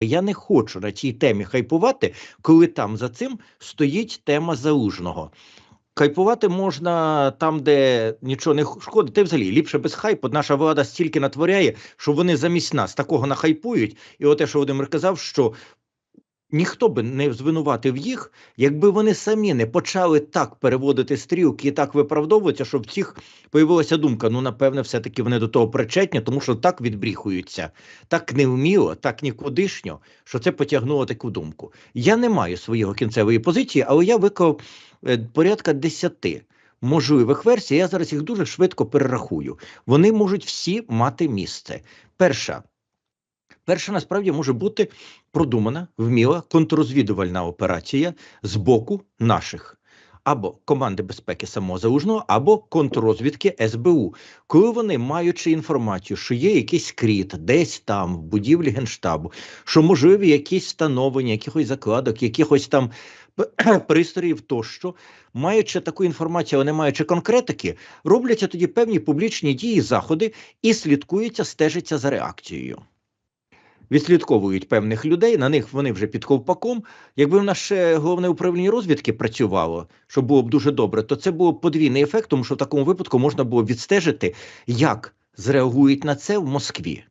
Я не хочу на цій темі хайпувати, коли там за цим стоїть тема залужного. Хайпувати можна там, де нічого не шкодить. Та взагалі ліпше без хайпу. Наша влада стільки натворяє, що вони замість нас такого нахайпують. І от те, що Володимир казав, що ніхто би не звинуватив їх, якби вони самі не почали так переводити стрілки і так виправдовуватися, щоб в цих появилася думка: ну, напевне, все-таки вони до того причетні, тому що так відбріхуються, так невміло, так нікудишньо, що це потягнуло таку думку. Я не маю своєї кінцевої позиції, але я виклав е, порядка десяти. Можливих версій, я зараз їх дуже швидко перерахую. Вони можуть всі мати місце. Перша Перша насправді може бути продумана, вміла контррозвідувальна операція з боку наших. Або команди безпеки самого залужного, або контррозвідки СБУ, коли вони, маючи інформацію, що є якийсь скріт десь там в будівлі генштабу, що можливі якісь встановлення, якихось закладок, якихось там пристроїв тощо, маючи таку інформацію, але не маючи конкретики, робляться тоді певні публічні дії, заходи і слідкуються, стежиться за реакцією відслідковують певних людей. На них вони вже під ковпаком. Якби в наше головне управління розвідки працювало, що було б дуже добре, то це було б подвійний ефект, тому що в такому випадку можна було відстежити, як зреагують на це в Москві.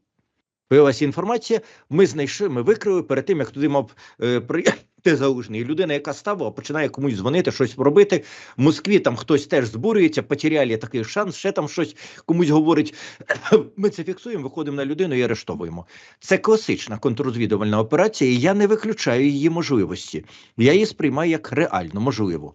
Появилася інформація, ми знайшли, ми викрили перед тим, як туди мав е, приїхати залужний. Людина, яка ставила, починає комусь дзвонити, щось робити. В Москві там хтось теж збурюється, потеряли такий шанс, ще там щось комусь говорить. Ми це фіксуємо, виходимо на людину і арештовуємо. Це класична контррозвідувальна операція, і я не виключаю її можливості. Я її сприймаю як реально можливо.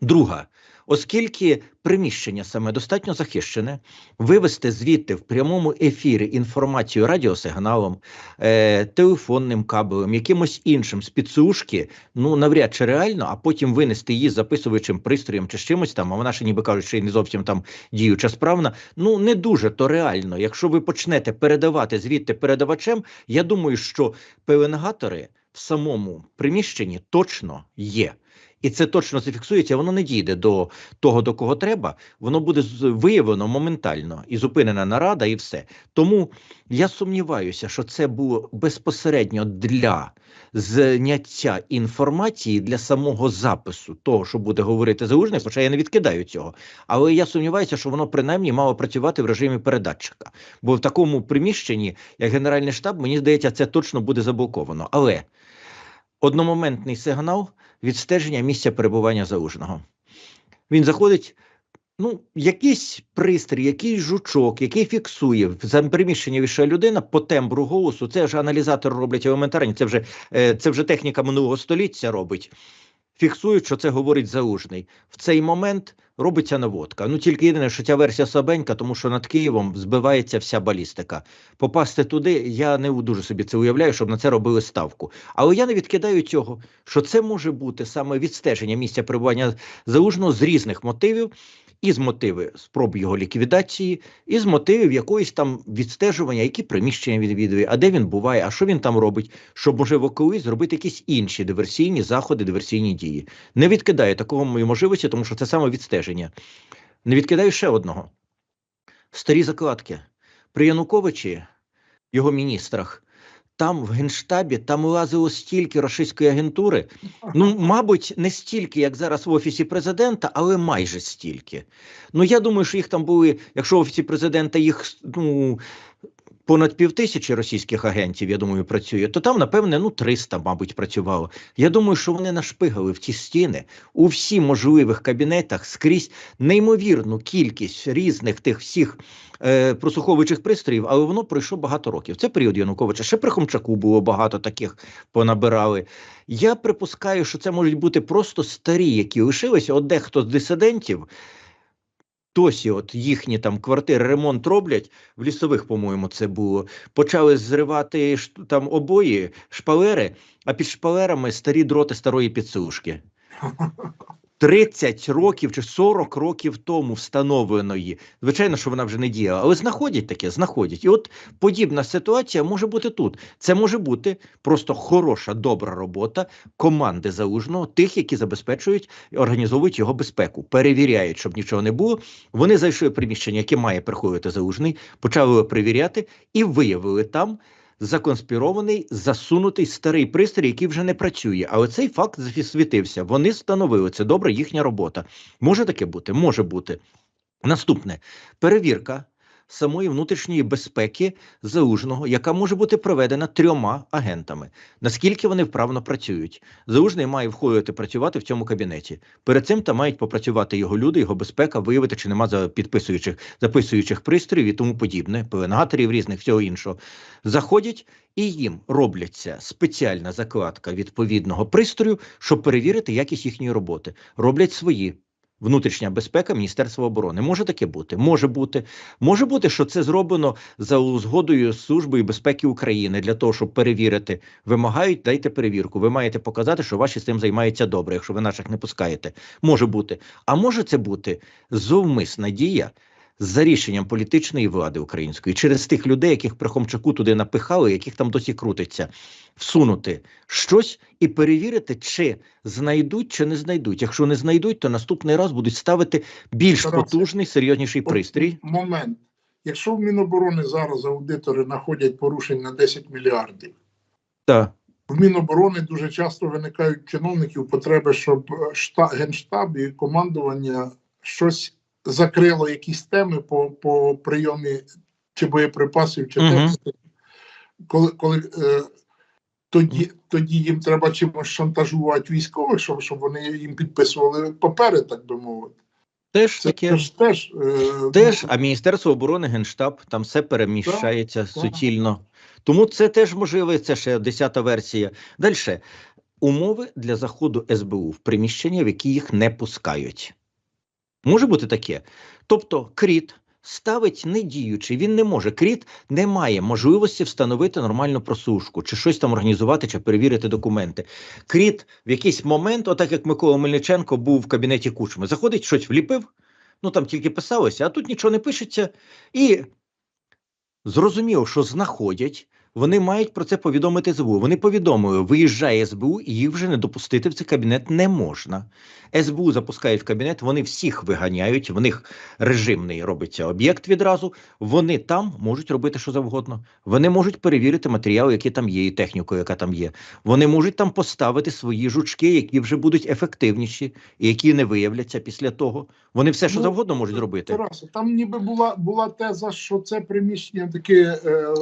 Друга Оскільки приміщення саме достатньо захищене, вивести звідти в прямому ефірі інформацію радіосигналом, е, телефонним кабелем, якимось іншим з підсушки, ну навряд чи реально, а потім винести її записувачем пристроєм чи чимось там, а вона ще ніби кажуть, що не зовсім там діюча справна. Ну не дуже то реально. Якщо ви почнете передавати звідти передавачем, я думаю, що пеленгатори в самому приміщенні точно є і це точно зафіксується, воно не дійде до того, до кого треба. Воно буде виявлено моментально і зупинена нарада, і все. Тому я сумніваюся, що це було безпосередньо для зняття інформації для самого запису того, що буде говорити заужний, хоча я не відкидаю цього. Але я сумніваюся, що воно принаймні мало працювати в режимі передатчика. Бо в такому приміщенні, як Генеральний штаб, мені здається, це точно буде заблоковано. Але одномоментний сигнал відстеження місця перебування залужного. Він заходить. Ну, якийсь пристрій, якийсь жучок, який фіксує за приміщення віша людина по тембру голосу. Це ж аналізатор роблять елементарні. Це вже е, це вже техніка минулого століття робить фіксують, що це говорить залужний. В цей момент робиться наводка. Ну тільки єдине, що ця версія слабенька, тому що над Києвом збивається вся балістика. Попасти туди, я не дуже собі це уявляю, щоб на це робили ставку. Але я не відкидаю цього, що це може бути саме відстеження місця перебування залужного з різних мотивів і з мотиви спроб його ліквідації, і з мотивів якоїсь там відстежування, які приміщення відвідує, а де він буває, а що він там робить, щоб можливо колись зробити якісь інші диверсійні заходи, диверсійні дії. Не відкидаю такого можливості, тому що це саме відстеження. Не відкидаю ще одного: старі закладки при Януковичі, його міністрах там в генштабі там лазило стільки російської агентури. Ну, мабуть, не стільки, як зараз в офісі президента, але майже стільки. Ну я думаю, що їх там були, якщо в офісі президента їх ну понад півтисячі російських агентів, я думаю, працює, то там, напевне, ну 300, мабуть, працювало. Я думаю, що вони нашпигали в ті стіни у всі можливих кабінетах скрізь неймовірну кількість різних тих всіх е, прослуховуючих пристроїв, але воно пройшло багато років. Це період Януковича. Ще при Хомчаку було багато таких понабирали. Я припускаю, що це можуть бути просто старі, які лишилися. От дехто з дисидентів досі от їхні там квартири ремонт роблять в лісових, по-моєму, це було. Почали зривати там обої, шпалери, а під шпалерами старі дроти старої підсушки. 30 років чи 40 років тому встановленої. Звичайно, що вона вже не діяла, але знаходять таке, знаходять. І от подібна ситуація може бути тут. Це може бути просто хороша, добра робота команди залужного, тих, які забезпечують організовують його безпеку, перевіряють, щоб нічого не було. Вони зайшли в приміщення, яке має приходити залужний, почали його перевіряти і виявили там законспірований, засунутий старий пристрій, який вже не працює. А оцей факт засвітився. Вони встановили це добре, їхня робота. Може таке бути? Може бути. Наступне перевірка самої внутрішньої безпеки залужного, яка може бути проведена трьома агентами. Наскільки вони вправно працюють? Залужний має входити працювати в цьому кабінеті. Перед цим там мають попрацювати його люди, його безпека, виявити, чи нема підписуючих записуючих пристроїв і тому подібне, пеленаторів різних всього іншого. Заходять і їм робляться спеціальна закладка відповідного пристрою, щоб перевірити якість їхньої роботи. Роблять свої. Внутрішня безпека Міністерства оборони може таке бути. Може бути, може бути, що це зроблено за узгодою Службою безпеки України для того, щоб перевірити. Вимагають, дайте перевірку. Ви маєте показати, що ваші з цим займаються добре, якщо ви наших не пускаєте. Може бути. А може це бути зовмисна дія за рішенням політичної влади української через тих людей, яких при Хомчаку туди напихали, яких там досі крутиться, всунути щось і перевірити, чи знайдуть, чи не знайдуть. Якщо не знайдуть, то наступний раз будуть ставити більш потужний, серйозніший пристрій. Момент. Якщо в Міноборони зараз аудитори знаходять порушень на 10 мільярдів, Так. в Міноборони дуже часто виникають чиновників потреби, щоб е, шта, генштаб і командування щось закрило, якісь теми по, по прийомі чи боєприпасів, чи Мгм. техніки. Коли, коли е, тоді, тоді їм треба чимось шантажувати військових, щоб, щоб вони їм підписували папери, так би мовити. Теж Це, таке. це ж теж, е, Теж, а Міністерство оборони, Генштаб, там все переміщається так. суцільно. Тому це теж можливо, це ще десята версія. Далі. Умови для заходу СБУ в приміщення, в які їх не пускають. Може бути таке. Тобто, кріт ставить недіючий, він не може. Кріт не має можливості встановити нормальну просушку, чи щось там організувати, чи перевірити документи. Кріт в якийсь момент, отак як Микола Мельниченко був в кабінеті Кучми, заходить, щось вліпив, ну там тільки писалося, а тут нічого не пишеться, і зрозумів, що знаходять. Вони мають про це повідомити СБУ. Вони повідомили, виїжджає СБУ, і їх вже не допустити в цей кабінет не можна. СБУ запускають в кабінет, вони всіх виганяють, в них режимний робиться об'єкт відразу. Вони там можуть робити що завгодно. Вони можуть перевірити матеріали, які там є, і техніку, яка там є. Вони можуть там поставити свої жучки, які вже будуть ефективніші, і які не виявляться після того. Вони все, що Ну, завгодно можуть зробити. Тарасе, там ніби була була теза, що це приміщення таки е,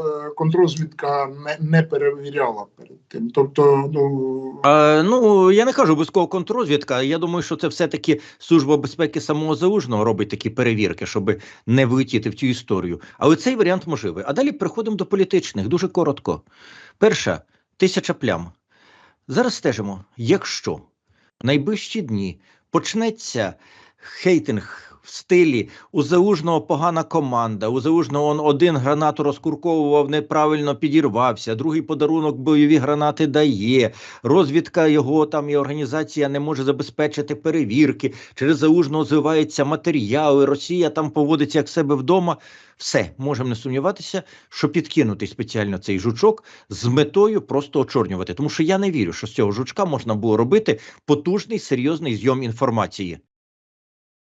контрозвідка не, не перевіряла перед тим. Тобто, ну Е, ну я не кажу обов'язково контрозвідка. Я думаю, що це все-таки служба безпеки самого залужного робить такі перевірки, щоб не влетіти в цю історію. Але цей варіант можливий. А далі переходимо до політичних. Дуже коротко. Перша тисяча плям. Зараз стежимо, якщо в найближчі дні почнеться хейтинг в стилі у залужного погана команда, у залужного он один гранату розкурковував, неправильно підірвався, другий подарунок бойові гранати дає. Розвідка його там і організація не може забезпечити перевірки. Через залужного зливаються матеріали. Росія там поводиться як себе вдома. Все можемо не сумніватися, що підкинутий спеціально цей жучок з метою просто очорнювати. Тому що я не вірю, що з цього жучка можна було робити потужний серйозний зйом інформації.